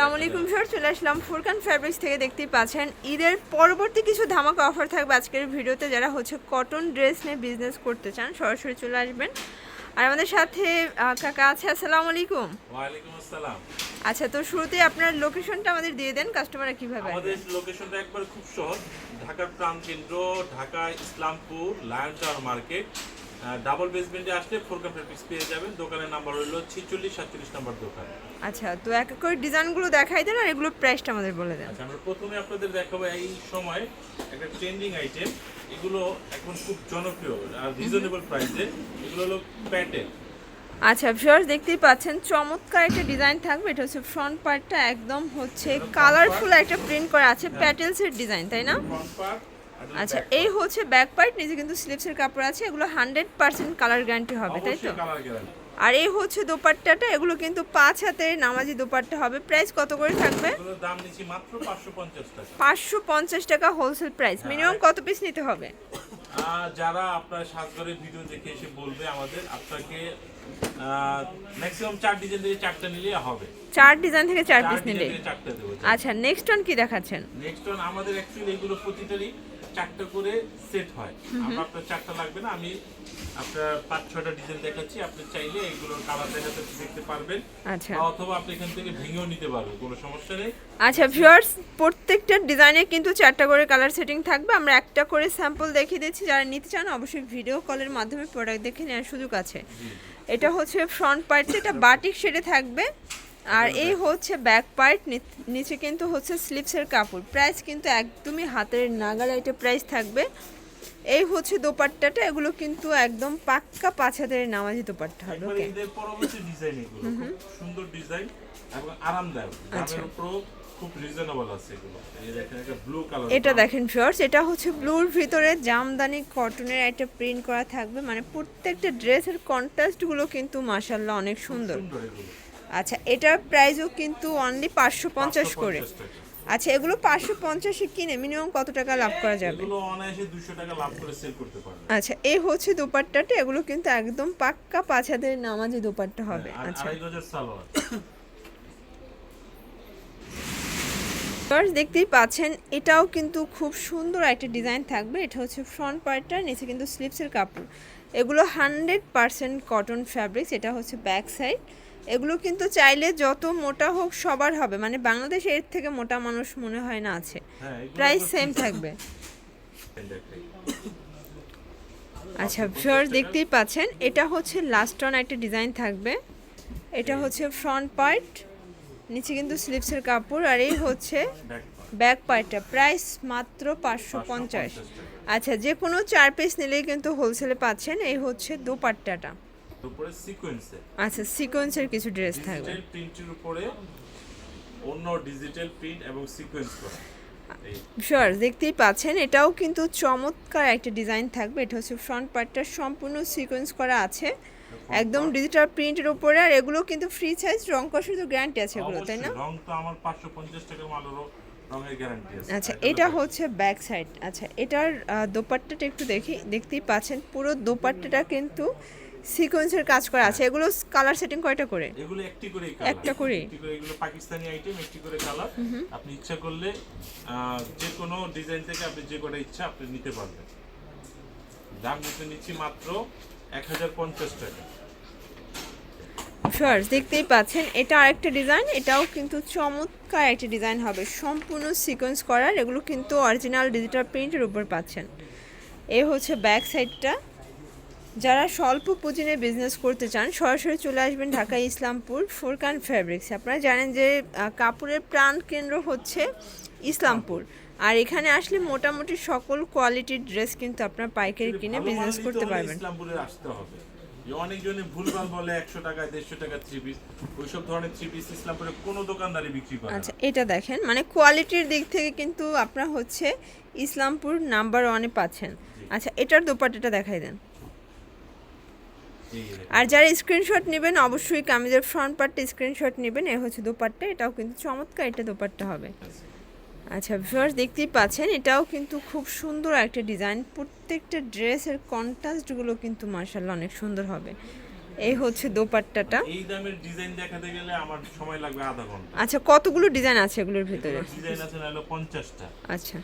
আসসালামু আলাইকুম স্যার চলে আসলাম ফুরকান ফ্যাব্রিক্স থেকে দেখতেই পাচ্ছেন। ঈদের পরবর্তী কিছু ধামাকা অফার থাকবে আজকের ভিডিওতে যারা হচ্ছে কটন ড্রেস নিয়ে বিজনেস করতে চান সরাসরি চলে আসবেন। আর আমাদের সাথে কাকা আছে আসসালামু আলাইকুম। ওয়ালাইকুম আসসালাম। আচ্ছা তো শুরুতে আপনার লোকেশনটা আমাদের দিয়ে দেন কাস্টমাররা কীভাবে? আমাদের লোকেশনটা একবার খুব সহজ ঢাকার প্রাণ কেন্দ্র Dhaka Islampur lion tower market. Double বেসমেন্টে আসলে ফোরকান ফেব্রিক্স পেয়ে যাবেন। দোকানের নাম্বার হলো ছিচল্লিশ সাতচল্লিশ নাম্বার দোকান। আচ্ছা তো এক এক করে ডিজাইনগুলো দেখাই দেন আর এগুলোর প্রাইসটা আমাদের বলে দেন। আচ্ছা আমরা প্রথমে আপনাদের দেখাবো এই সময় একটা ট্রেন্ডিং আইটেম এগুলো এখন খুব জনপ্রিয় আর রিজনেবল প্রাইসে এগুলো হলো প্যাটেল আচ্ছা ভিউয়ার্স দেখতেই পাচ্ছেন চমৎকার একটা ডিজাইন থাকবে। এটা হচ্ছে ফ্রন্ট পার্টটা একদম হচ্ছে কালারফুল একটা প্রিন্ট করা আছে প্যাটেলসের ডিজাইন তাই না? ফ্রন্ট পার্ট আচ্ছা এই হচ্ছে ব্যাক পার্ট নিচে কিন্তু স্লিপসের কাপড় আছে এগুলো হান্ড্রেড পার্সেন্ট কালার গ্যারান্টি হবে তাই তো? আর এই হচ্ছে দোপাট্টাটা এগুলো কিন্তু পাঁচ হাতের নামাজি দোপাট্টা হবে। প্রাইস কত করে থাকবে? পাঁচশো পঞ্চাশ টাকা। হোলসেল প্রাইস মিনিমাম কত পিস নিতে হবে? যারা আপনার সাজগরের ভিডিও দেখে এসে বলবে আমাদের আপনাকে ম্যাক্সিমাম চার ডিজাইন থেকে চারটা নিলে হবে। চার ডিজাইন থেকে চার পিস নিলে। আচ্ছা নেক্সট ওয়ান কি দেখাচ্ছেন? নেক্সট ওয়ান আমাদের অ্যাকচুয়ালি এগুলো প্রতিটারই চারটা করে সেট হয়। আমরা আপনার চারটা লাগবে না আমি আপনার পাঁচ ছটা ডিজাইন দেখাচ্ছি আপনি চাইলে এগুলোর কালার দেখাতে দেখতে পারবেন। আচ্ছা। অথবা আপনি এখান থেকে ভেঙেও নিতে পারবেন কোনো সমস্যা নেই। আচ্ছা ভিউয়ার্স প্রত্যেকটা ডিজাইনে কিন্তু চারটা করে কালার সেটিং থাকবে। আমরা একটা করে স্যাম্পল দেখিয়ে দিচ্ছি যারা নিতে চান অবশ্যই ভিডিও কলের মাধ্যমে প্রোডাক্ট দেখে নেওয়ার সুযোগ আছে। এটা হচ্ছে ফ্রন্ট পার্ট এটা বাটিক শেডে থাকবে। আর এই হচ্ছে ব্যাক পার্ট নিচে কিন্তু হচ্ছে স্লিপসের কাপড়। প্রাইস কিন্তু একদমই হাতের নাগাল একটা প্রাইস থাকবে। এই হচ্ছে দোপাট্টাটা এগুলো কিন্তু একদম পাক্কা পাঁচ হাতের নামাজি দোপাট্টা হবে ওকে ডিজাইন এগুলো সুন্দর ডিজাইন এবং আরামদায়ক। আচ্ছা। খুব রিজনেবল আছে এগুলো। এই দেখেন একটা ব্লু কালার এটা দেখেন শর্টস এটা হচ্ছে ব্লুর ভিতরে জামদানি কটনের একটা প্রিন্ট করা থাকবে। মানে প্রত্যেকটা ড্রেসের কন্ট্রাস্টগুলো কিন্তু মাসাল্লাহ অনেক সুন্দর। সুন্দর এগুলো। আচ্ছা এটার প্রাইসও কিন্তু অনলি পাঁচশো পঞ্চাশ করে। আচ্ছা এগুলো পাঁচশো পঞ্চাশে কিনে মিনিমাম কত টাকা লাভ করা যাবে? আচ্ছা এই হচ্ছে দোপাট্টাটা এগুলো কিন্তু একদম পাক্কা হাতের নামাজি দোপাট্টা হবে। আচ্ছা। দেখতেই পাচ্ছেন এটাও কিন্তু খুব সুন্দর একটা ডিজাইন থাকবে। এটা হচ্ছে ফ্রন্ট পার্টটা নিচে কিন্তু স্লিপসের কাপড়। এগুলো হান্ড্রেড পারসেন্ট কটন ফ্যাব্রিক্স এটা হচ্ছে ব্যাক সাইড এগুলো কিন্তু চাইলে যত মোটা হোক সবার হবে। মানে বাংলাদেশে এর থেকে মোটা মানুষ মনে হয় না আছে। হ্যাঁ প্রাইস সেম থাকবে। আচ্ছা ভিউয়ার্স দেখতেই পাচ্ছেন এটা হচ্ছে লাস্ট অন একটা ডিজাইন থাকবে। এটা হচ্ছে ফ্রন্ট পার্ট নিচে কিন্তু স্লিপসের কাপড় আর এই হচ্ছে ব্যাক পার্টটা প্রাইস মাত্র পাঁচশো পঞ্চাশ। আচ্ছা যে কোনো চার পিস নিলেই কিন্তু হোলসেলে পাচ্ছেন এই হচ্ছে দোপাট্টাটা। উপরে সিকোয়েন্সে আচ্ছা সিকোয়েন্সের কিছু ড্রেস থাকবে। ডিজিটাল প্রিন্টের উপরে অন্য ডিজিটাল প্রিন্ট এবং সিকোয়েন্স করা। শিওর দেখতেই পাচ্ছেন এটাও কিন্তু চমৎকার একটা ডিজাইন থাকবে। এটা হচ্ছে ফ্রন্ট পার্টটা সম্পূর্ণ সিকোয়েন্স করা আছে। একদম ডিজিটাল প্রিন্টের উপরে আর এগুলো কিন্তু ফ্রি সাইজ রং কষের তো গ্যারান্টি আছে এগুলো তাই না? রং তো আমার পাঁচশো পঞ্চাশ টাকার মালেরও রঙের গ্যারান্টি আছে। আচ্ছা এটা হচ্ছে ব্যাক সাইড আচ্ছা এটার দোপাট্টাটা একটু দেখি দেখতেই পাচ্ছেন পুরো দোপাট্টাটা কিন্তু সিকোয়েন্সের কাজ করা আছে। এগুলো কালার সেটিং কয়টা করে? এগুলো একটি করে একটা করে? একটি করে এগুলো পাকিস্তানি আইটেম একটি করে কালার আপনি ইচ্ছা করলে যে কোনো ডিজাইন থেকে আপনি যে কটা ইচ্ছা আপনি নিতে পারবেন। দাম নিতে নিচ্ছি মাত্র এক হাজার পঞ্চাশ টাকা। ফার্স্ট দেখতেই পাচ্ছেন এটা আরেকটা ডিজাইন এটাও কিন্তু চমৎকার একটা ডিজাইন হবে। সম্পূর্ণ সিকোয়েন্স করার এগুলো কিন্তু অরিজিনাল ডিজিটাল প্রিন্টের উপর পাচ্ছেন। এ হচ্ছে ব্যাক সাইডটা যারা স্বল্প পুঁজি নিয়ে বিজনেস করতে চান সরাসরি চলে আসবেন ঢাকা ইসলামপুর ফোরকান ফ্যাব্রিক্স আপনারা জানেন যে কাপড়ের প্রাণ কেন্দ্র হচ্ছে ইসলামপুর। আর এখানে আসলে মোটামুটি সকল কোয়ালিটির ড্রেস কিন্তু আপনার পাইকারি কিনে বিজনেস করতে পারবেন। ইসলামপুরে আসতে হবে। যে অনেকজনে ভুলভাল বলে একশো টাকা দেড়শো টাকা থ্রি পিস ওইসব ধরনের থ্রি পিস ইসলামপুরে কোনো দোকানদারি বিক্রি করে না। আচ্ছা এটা দেখেন মানে কোয়ালিটির দিক থেকে কিন্তু আপনার হচ্ছে ইসলামপুর নাম্বার ওয়ানে পাচ্ছেন। আচ্ছা এটার দোপাট্টাটা দেখাই দেন। আর যারা স্ক্রিনশট নেবেন অবশ্যই কামিজের ফ্রন্ট পার্টটা স্ক্রিনশট নেবেন। এ হচ্ছে দোপাট্টা এটাও কিন্তু চমৎকার এটা দোপাট্টা হবে। আচ্ছা ভিউয়ার্স দেখতেই পাচ্ছেন এটাও কিন্তু খুব সুন্দর একটা ডিজাইন প্রত্যেকটা ড্রেসের কন্ট্রাস্টগুলো কিন্তু মার্শাল্লাহ অনেক সুন্দর হবে। এই হচ্ছে দোপাট্টাটা। এই দামের ডিজাইন দেখাতে গেলে আমার সময় লাগবে আধা ঘণ্টা। আচ্ছা কতগুলো ডিজাইন আছে এগুলোর ভিতরে? ডিজাইন আছে নাহলে পঞ্চাশটা। আচ্ছা।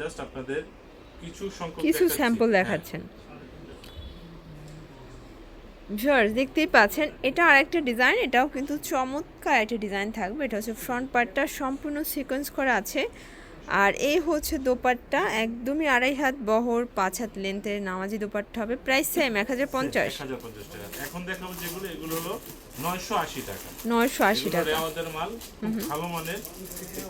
জাস্ট আপনাদের কিছু সংখ্যক কিছু স্যাম্পল দেখাচ্ছেন। ভিউয়ার্স দেখতেই পাচ্ছেন এটা আরেকটা ডিজাইন এটাও কিন্তু চমৎকার একটা ডিজাইন থাকবে। এটা হচ্ছে ফ্রন্ট পার্টটা সম্পূর্ণ সিকোয়েন্স করা আছে। আর এই হচ্ছে দোপাট্টা একদমই আড়াই হাত বহর পাঁচ হাত লেন্থের নামাজি দোপাট্টা হবে। প্রাইস সেম এক হাজার পঞ্চাশ। 1050 টাকা। এখন দেখাবো যেগুলো এগুলো হলো 980 টাকা। নয়শো আশি টাকা। রেওয়াজের মাল ভালো মানের।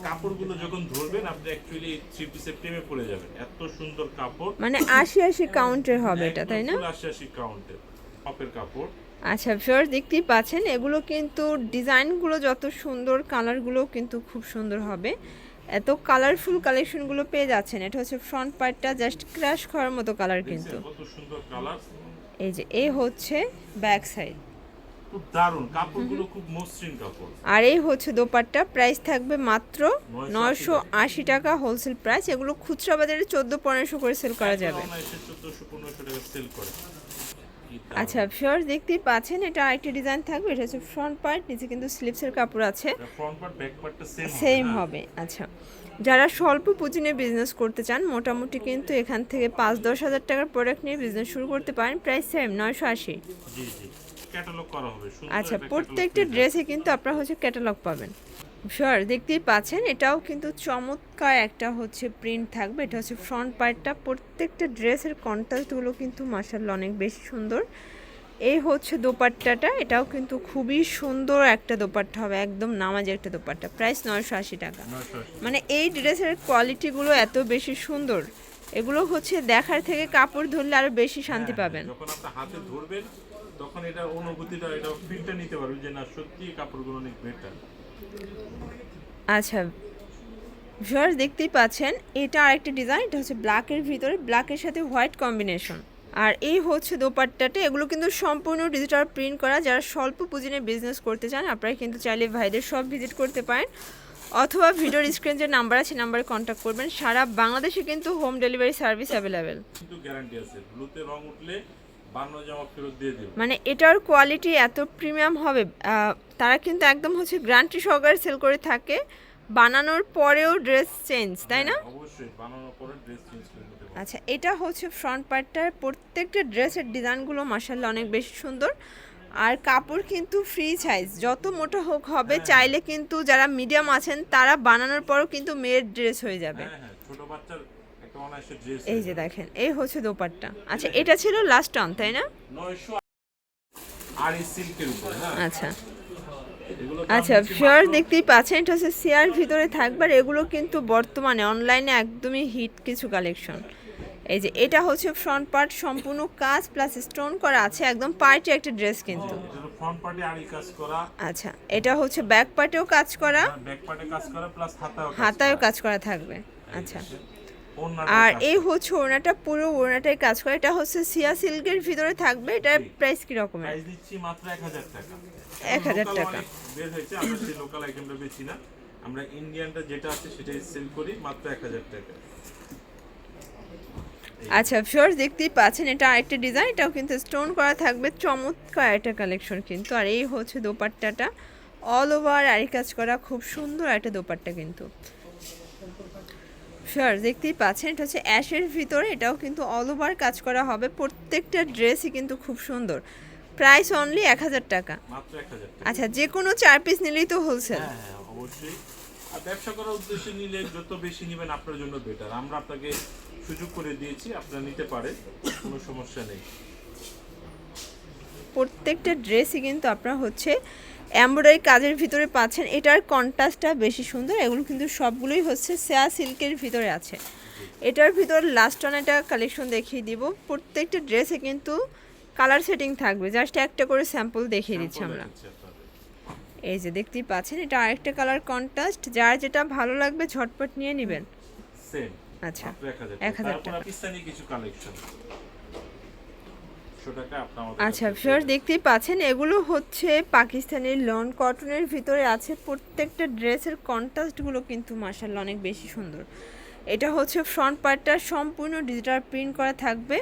কাপড়গুলো যখন ধরবেন আপনি অ্যাকচুয়ালি থ্রি প্রেমে পড়ে যাবেন। এত সুন্দর কাপড়। মানে আশি আশি কাউন্টের হবে এটা তাই না? আশি আশি কাউন্টের হপের কাপড়। আচ্ছা ভিউয়ার্স দেখতেই পাচ্ছেন এগুলো কিন্তু ডিজাইনগুলো যত সুন্দর কালারগুলো কিন্তু খুব সুন্দর হবে। এত কালারফুল কালেকশনগুলো পেয়ে যাচ্ছেন। এটা হচ্ছে ফ্রন্ট পার্টটা জাস্ট ক্র্যাশ খাওয়ার মতো কালার কিন্তু। এই যে এই হচ্ছে ব্যাক সাইড আর এই হচ্ছে দোপাট্টা। প্রাইস থাকবে মাত্র নয়শো আশি টাকা হোলসেল প্রাইস এগুলো খুচরা বাজারে চোদ্দ পনেরোশো করে সেল করা যাবে। আচ্ছা ফিওর দেখতেই পাচ্ছেন এটা আরেকটি ডিজাইন থাকবে এটা হচ্ছে ফ্রন্ট পার্ট নিচে কিন্তু স্লিপসের কাপড় আছে। ফ্রন্ট পার্ট ব্যাক পার্টটা সেম সেম হবে আচ্ছা। যারা স্বল্প পুঁজি নিয়ে বিজনেস করতে চান মোটামুটি কিন্তু এখান থেকে পাঁচ দশ হাজার টাকার প্রোডাক্ট নিয়ে বিজনেস শুরু করতে পারেন প্রাইস সেম নয়শো আশি। জি জি ক্যাটালগ করা হবে আচ্ছা প্রত্যেকটা ড্রেসে কিন্তু আপনারা হচ্ছে ক্যাটালগ পাবেন। শিওর দেখতেই পাচ্ছেন এটাও কিন্তু চমৎকার একটা হচ্ছে প্রিন্ট থাকবে। এটা হচ্ছে ফ্রন্ট পার্টটা প্রত্যেকটা ড্রেসের কন্ট্রাস্টগুলো কিন্তু মার্শাল অনেক বেশি সুন্দর। এই হচ্ছে দোপাট্টাটা। এটাও কিন্তু খুবই সুন্দর একটা দোপাট্টা হবে। একদম নামাজি একটা দোপাট্টা। প্রাইস নয়শো আশি টাকা। মানে এই ড্রেসের কোয়ালিটিগুলো এত বেশি সুন্দর। এগুলো হচ্ছে দেখার থেকে কাপড় ধরলে আরও বেশি শান্তি হ্যাঁ, পাবেন। যখন আপনি হাতে ধরবেন তখন এটা অনুভূতিটা এটা ফিলটা নিতে পারবেন যে না সত্যি কাপড়গুলো অনেক বেটার আচ্ছা ভিউয়ার্স দেখতেই পাচ্ছেন, এটা আরেকটা ডিজাইন এটা হচ্ছে ব্ল্যাকের ভিতরে ব্ল্যাকের সাথে হোয়াইট কম্বিনেশন আর এই হচ্ছে দোপাট্টাটা, এগুলো কিন্তু সম্পূর্ণ ডিজিটাল প্রিন্ট করা। যারা স্বল্প পুঁজি নিয়ে বিজনেস করতে চান, আপনারা কিন্তু চাইলে ভাইদের সব ভিজিট করতে পারেন। অথবা ভিডিওর স্ক্রিন যে নাম্বার আছে নাম্বারে কন্ট্যাক্ট করবেন। সারা বাংলাদেশে কিন্তু হোম ডেলিভারি সার্ভিস অ্যাভেলেবেল কিন্তু গ্যারান্টি আছে। ব্লুতে রং উঠলে বান্ন জামা ফেরত দিয়ে দেবে মানে এটার কোয়ালিটি এত প্রিমিয়াম হবে তারা কিন্তু একদম হচ্ছে গ্যারান্টি সহকারে সেল করে থাকে। বানানোর পরেও ড্রেস চেঞ্জ তাই না? অবশ্যই বানানোর পরে ড্রেস চেঞ্জ আচ্ছা এটা হচ্ছে ফ্রন্ট পার্টটার প্রত্যেকটা ড্রেসের ডিজাইনগুলো মাসাল্লাহ অনেক বেশি সুন্দর। আর কাপড় কিন্তু ফ্রি সাইজ যত মোটা হোক হবে চাইলে কিন্তু যারা মিডিয়াম আছেন তারা বানানোর পরও কিন্তু মেয়ের ড্রেস হয়ে যাবে। হ্যাঁ হ্যাঁ ছোট বাচ্চার এই যে দেখেন এই হচ্ছে দোপাট্টা। আচ্ছা এটা ছিল লাস্ট টান তাই না? আর এই সিল্কের উপরে হ্যাঁ। আচ্ছা। আচ্ছা ফিওর দেখতেই পাচ্ছেন এটা হচ্ছে সিয়ার ভিতরে থাকবে এগুলো কিন্তু বর্তমানে অনলাইনে একদমই হিট কিছু কালেকশন এই যে এটা হচ্ছে ফ্রন্ট পার্ট সম্পূর্ণ কাজ প্লাস স্টোন করা আছে একদম পার্টি একটা ড্রেস কিন্তু। ফ্রন্ট পার্টে আড়ি কাজ করা। আচ্ছা এটা হচ্ছে ব্যাক পার্টেও কাজ করা। ব্যাক পার্টে কাজ করা প্লাস হাতাও হাতায়ও কাজ করা থাকবে। আচ্ছা। আর এই হচ্ছে ওড়নাটা পুরো ওড়নাটাই কাজ করা। এটা হচ্ছে সিয়া সিল্কের ভিতরে থাকবে। এটার প্রাইস কি রকমের? প্রাইস দিচ্ছি মাত্র এক হাজার টাকা। 1000 টাকা। বের হয়েছে আমরা সেই লোকাল আইটেমটা বেচি না। আমরা ইন্ডিয়ানটা যেটা আছে সেটাই সেল করি মাত্র এক হাজার টাকা। আচ্ছা ফিওর দেখতেই পাচ্ছেন এটা আরেকটা ডিজাইন এটাও কিন্তু স্টোন করা থাকবে। চমৎকার একটা কালেকশন কিন্তু। আর এই হচ্ছে দোপাট্টাটা। অল ওভার আরি কাজ করা খুব সুন্দর একটা দোপাট্টা কিন্তু। শিওর দেখতেই পাচ্ছেন এটা হচ্ছে অ্যাশের ভিতরে এটাও কিন্তু অল ওভার কাজ করা হবে। প্রত্যেকটা ড্রেসই কিন্তু খুব সুন্দর। প্রাইস অনলি এক হাজার টাকা। আচ্ছা যে কোনো চার পিস নিলেই তো হোলসেল হ্যাঁ হ্যাঁ অবশ্যই। আর ব্যবসা করার উদ্দেশ্যে নিলে যত বেশি নেবেন আপনার জন্য বেটার আমরা আপনাকে সুযোগ করে দিয়েছি আপনারা নিতে পারে কোনো সমস্যা নেই। প্রত্যেকটা ড্রেসই কিন্তু আপনারা হচ্ছে এমব্রয়ডারি কাজের ভিতরে পাচ্ছেন। এটার কন্ট্রাস্টটা বেশি সুন্দর এগুলো কিন্তু সবগুলোই হচ্ছে সেয়া সিল্কের ভিতরে আছে। এটার ভিতর লাস্ট অন একটা কালেকশন দেখিয়ে দিব। প্রত্যেকটা ড্রেসে কিন্তু কালার সেটিং থাকবে। জাস্ট একটা করে স্যাম্পল দেখিয়ে দিচ্ছি আমরা। এই যে দেখতেই পাচ্ছেন এটা আরেকটা কালার কন্ট্রাস্ট যার যেটা ভালো লাগবে ঝটপট নিয়ে নেবেন। আচ্ছা এক হাজার টাকা। কিছু কালেকশন টাকা আচ্ছা ফিওর দেখতেই পাচ্ছেন এগুলো হচ্ছে পাকিস্তানের লন কটনের ভিতরে আছে। প্রত্যেকটা ড্রেসের কন্ট্রাস্টগুলো কিন্তু মার্শাল্লাহ অনেক বেশি সুন্দর। এটা হচ্ছে ফ্রন্ট পার্টটা সম্পূর্ণ ডিজিটাল প্রিন্ট করা থাকবে।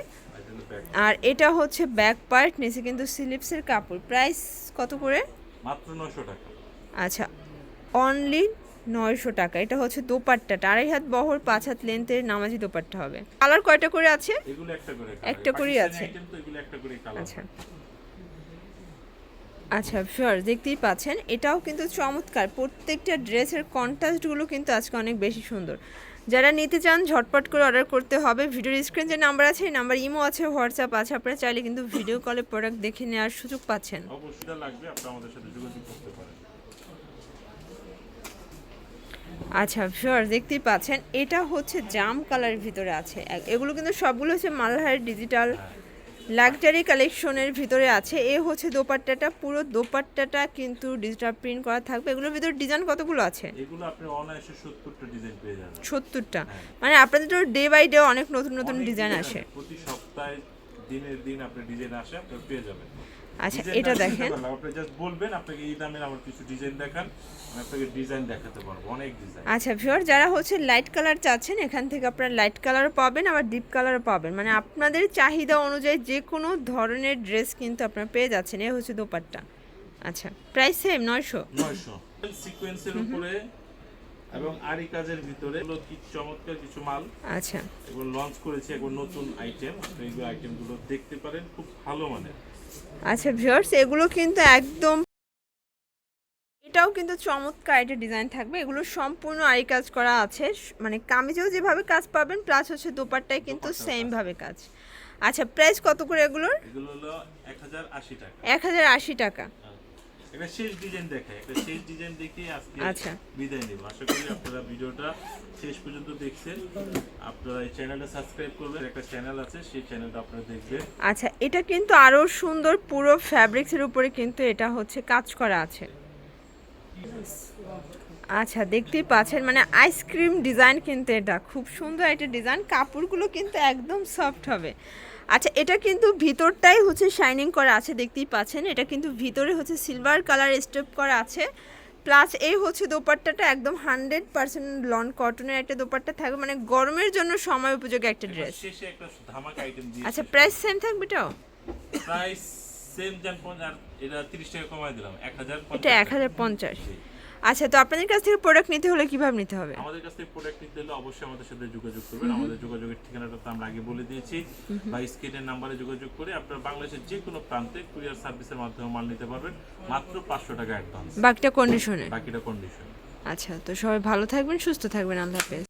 আর এটা হচ্ছে ব্যাক পার্ট নিচে কিন্তু স্লিপসের কাপড়। প্রাইস কত করে? মাত্র নশো টাকা। আচ্ছা অনলি নয়শো টাকা। এটা হচ্ছে দোপাট্টাটা। আড়াই হাত বহর পাঁচ হাত লেন্থের নামাজি দোপাট্টা হবে। কালার কয়টা করে আছে? একটা করে করেই আছে। আচ্ছা। আচ্ছা শিওর দেখতেই পাচ্ছেন। এটাও কিন্তু চমৎকার। প্রত্যেকটা ড্রেসের কন্ট্রাস্টগুলো কিন্তু আজকে অনেক বেশি সুন্দর। যারা নিতে চান ঝটপট করে অর্ডার করতে হবে। ভিডিওর স্ক্রিন যে নাম্বার আছে নাম্বার ইমো আছে হোয়াটসঅ্যাপ আছে। আপনারা চাইলে কিন্তু ভিডিও কলে প্রোডাক্ট দেখে নেওয়ার সুযোগ পাচ্ছেন। অবশ্যই লাগবে। আপনি আমাদের সাথে যোগাযোগ করতে পারেন। আচ্ছা শিওর দেখতেই পাচ্ছেন এটা হচ্ছে জাম কালারের ভিতরে আছে। এগুলো কিন্তু সবগুলো হচ্ছে মালহারের ডিজিটাল লাক্সারি কালেকশনের ভিতরে আছে। এ হচ্ছে দোপাট্টাটা পুরো দোপাট্টাটা কিন্তু ডিজিটাল প্রিন্ট করা থাকবে। এগুলোর ভিতরে ডিজাইন কতগুলো আছে? এগুলো আপনি অনায়াসে সত্তরটা ডিজাইন পেয়ে যাবেন। সত্তরটা। মানে আপনাদের তো ডে বাই ডে অনেক নতুন নতুন ডিজাইন আসে। প্রতি সপ্তাহে দিনের দিন আপনি ডিজাইন আসে আপনি পেয়ে যাবেন। আচ্ছা এটা দেখেন। আপনি জাস্ট বলবেন আপনাকে এই দামের আমার কিছু ডিজাইন দেখান আপনাকে ডিজাইন দেখাতে পারব অনেক ডিজাইন। আচ্ছা ভিওর যারা হচ্ছে লাইট কালার চাচ্ছেন এখান থেকে আপনারা লাইট কালারও পাবেন আবার ডিপ কালারও পাবেন। মানে আপনাদের চাহিদা অনুযায়ী যে কোনো ধরনের ড্রেস কিন্তু আপনারা পেয়ে যাচ্ছেন এ হচ্ছে দোপাট্টা। আচ্ছা প্রাইস সেম নয়শো? নয়শো। সিকোয়েন্সের উপরে এবং আরি কাজের ভিতরে এগুলো কি চমৎকার কিছু মাল। আচ্ছা। এগুলো লঞ্চ করেছে এগুলো নতুন আইটেম আপনি আইটেমগুলো দেখতে পারেন খুব ভালো মানের। আচ্ছা ভিউয়ার্স এগুলো কিন্তু একদম এটাও কিন্তু চমৎকার একটা ডিজাইন থাকবে। এগুলো সম্পূর্ণ আরি কাজ করা আছে। মানে কামিজেও যেভাবে কাজ পাবেন প্লাস হচ্ছে দোপাট্টায় কিন্তু সেমভাবে সেম কাজ। ভাবে কাজ। আচ্ছা প্রাইস কত করে এগুলোর? এগুলো হলো এক হাজার আশি টাকা। এক হাজার আশি টাকা। একটা শেষ ডিজাইন একটা শেষ ডিজাইন দেখে আজকে আচ্ছা। বিদায় নেব। আশা করি আপনারা ভিডিওটা শেষ পর্যন্ত দেখছেন। আপনারা এই চ্যানেলটা সাবস্ক্রাইব করবেন। একটা চ্যানেল আছে সেই চ্যানেলটা আপনারা দেখবেন। আচ্ছা এটা কিন্তু আরও সুন্দর পুরো ফ্যাব্রিক্সের উপরে কিন্তু এটা হচ্ছে কাজ করা আছে। আচ্ছা দেখতেই পাচ্ছেন মানে আইসক্রিম ডিজাইন কিন্তু এটা। খুব সুন্দর একটা ডিজাইন কাপড়গুলো কিন্তু একদম সফট হবে। আচ্ছা এটা কিন্তু ভিতরটাই হচ্ছে শাইনিং করা আছে দেখতেই পাচ্ছেন। এটা কিন্তু ভিতরে হচ্ছে সিলভার কালার স্টেপ করা আছে। প্লাস এই হচ্ছে দোপাট্টাটা একদম হান্ড্রেড পার্সেন্ট লন কটনের একটা দোপাট্টা থাকবে। মানে গরমের জন্য সময় উপযোগী একটা ড্রেস আচ্ছা প্রাইস সেম থাকবে এটাও? প্রাইস সেম আর এটা 30 টাকা কমায় দিলাম 1050 এটা এক হাজার পঞ্চাশ। আচ্ছা তো আপনাদের কাছ থেকে প্রোডাক্ট নিতে হলে কীভাবে নিতে হবে? আমাদের কাছ থেকে প্রোডাক্ট নিতে হলে অবশ্যই আমাদের সাথে যোগাযোগ করবেন। আমাদের যোগাযোগের ঠিকানাটা তো আমরা আগে বলে দিয়েছি। বা স্ক্রিনের নাম্বারে যোগাযোগ করে আপনারা বাংলাদেশের যে কোনো প্রান্তে কুরিয়ার সার্ভিসের মাধ্যমে মাল নিতে পারবেন। মাত্র পাঁচশো টাকা অ্যাডভান্স বাকিটা কন্ডিশনে বাকিটা কন্ডিশন আচ্ছা তো সবাই ভালো থাকবেন সুস্থ থাকবেন। আল্লাহ হাফেজ।